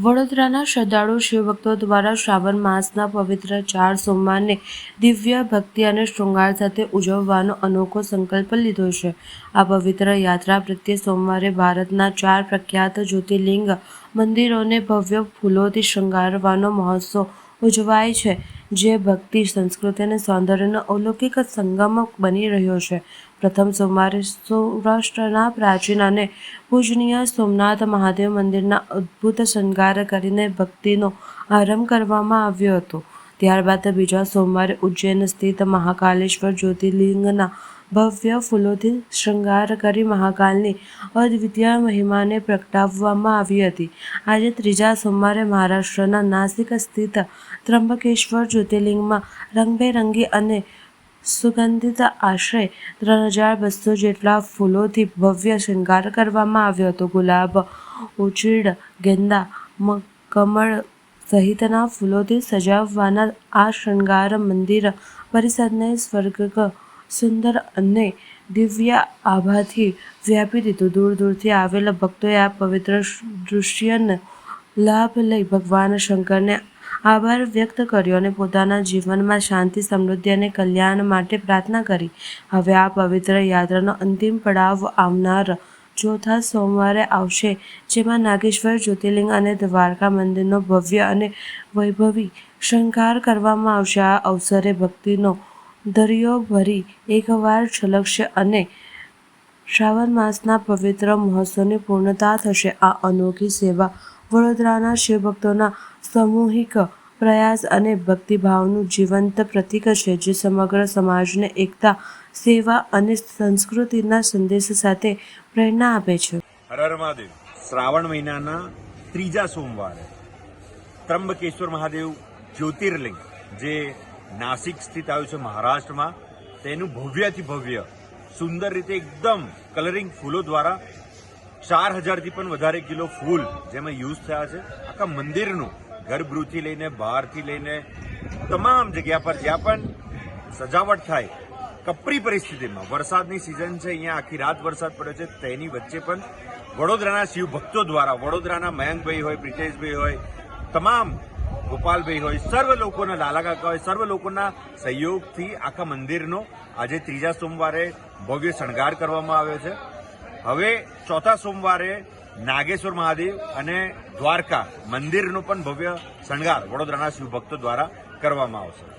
વડોદરાના શ્રદ્ધાળુ શિવભક્તો દ્વારા શ્રાવણ માસના પવિત્ર ચાર સોમવારને દિવ્ય ભક્તિ અને શૃંગાર સાથે ઉજવવાનો અનોખો સંકલ્પ લીધો છે. આ પવિત્ર યાત્રા પ્રત્યે સોમવારે ભારતના ચાર પ્રખ્યાત જ્યોતિર્લિંગ મંદિરોને ભવ્ય ફૂલોથી શૃંગારવાનો મહોત્સવ ઉજવાય છે. જે ભક્તિ, સંસ્કૃતિ અને સૌંદર્યનો અલૌકિક સંગમ બની રહ્યો છે. પ્રથમ સોમવારે સૌરાષ્ટ્રના પ્રાચીન અને પૂજનીય સોમનાથ મહાદેવ મંદિરના અદ્ભુત શણગાર કરીને ભક્તિનો આરંભ કરવામાં આવ્યો હતો. ત્યારબાદ બીજા સોમવારે ઉજ્જૈન સ્થિત મહાકાલેશ્વર જ્યોતિર્લિંગના ભવ્ય ફૂલોથી શૃંગાર કરી મહાકાલની અદ્વિતીય મહિમાને પ્રગટાવવામાં આવી હતી. આજે ત્રીજા સોમવારે મહારાષ્ટ્રના નાસિક સ્થિત ત્રંબકેશ્વર જ્યોતિર્લિંગમાં રંગબેરંગી અને સુગંધિત આશરે ત્રણ હજાર બસો જેટલા ફૂલોથી ભવ્ય શૃંગાર કરવામાં આવ્યો હતો. ગુલાબ ઉછીડ ગેંદા કમળ સહિતના ફૂલોથી સજાવવાના આ શૃંગાર મંદિર પરિસરને સ્વર્ગ સુંદર અને દિવ્ય આભાથી વ્યાપી દીધું દૂર દૂરથી આવેલા ભક્તોએ આ પવિત્ર દૃશ્યનો લાભ લઈ ભગવાન શંકરને આભાર વ્યક્ત કર્યો અને પોતાના જીવનમાં શાંતિ, સમૃદ્ધિ અને કલ્યાણ માટે પ્રાર્થના કરી. હવે આ પવિત્ર યાત્રાનો અંતિમ પડાવ આવનાર ચોથા સોમવારે આવશે, જેમાં નાગેશ્વર, જ્યોતિર્લિંગ અને દ્વારકા મંદિરનો ભવ્ય અને વૈભવી શણગાર કરવામાં આવશે. આ અવસરે ભક્તિનો દરિયો ભરી એકવાર છલકશે અને શ્રાવણ માસના પવિત્ર મહોત્સવની પૂર્ણતા થશે. આ અનોખી સેવા વડોદરાના શિવભક્તોના સામૂહિક પ્રયાસ અને ભક્તિભાવનું જીવંત પ્રતીક છે, જે સમગ્ર સમાજને એકતા, સેવા અને સંસ્કૃતિના સંદેશ સાથે પ્રેરણા આપે છે. શ્રાવણ મહિનાના ત્રીજા સોમવારે ત્રંબકેશ્વર મહાદેવ જ્યોતિર્લિંગ, જે નાસિક સ્થિત આવ્યું છે મહારાષ્ટ્રમાં. તેનું ભવ્યથી ભવ્ય, સુંદર રીતે એકદમ કલરિંગ ફૂલો દ્વારા ચાર હજારથી પણ વધારે કિલો ફૂલ જેમાં યુઝ થયા છે. આખા મંદિરનું ગર્ભગૃહથી લઈને બહારથી લઈને તમામ જગ્યા પર જ્યાં પણ સજાવટ થાય, કપરી પરિસ્થિતિમાં, વરસાદની સિઝન છે, અહીંયા આખી રાત વરસાદ પડ્યો છે, તેની વચ્ચે પણ વડોદરાના શિવ ભક્તો દ્વારા, વડોદરાના મયંકભાઈ હોય, પ્રિતેશભાઈ હોય, તમામ ગોપાલભાઈ હોય, સર્વ લોકોના લાલા કાકા હોય, સર્વ લોકોના સહયોગથી આખા મંદિરનો આજે ત્રીજા સોમવારે ભવ્ય શણગાર કરવામાં આવ્યો છે. હવે ચોથા સોમવારે નાગેશ્વર મહાદેવ અને દ્વારકા મંદિરનો પણ ભવ્ય શણગાર વડોદરાના શિવભક્તો દ્વારા કરવામાં આવશે.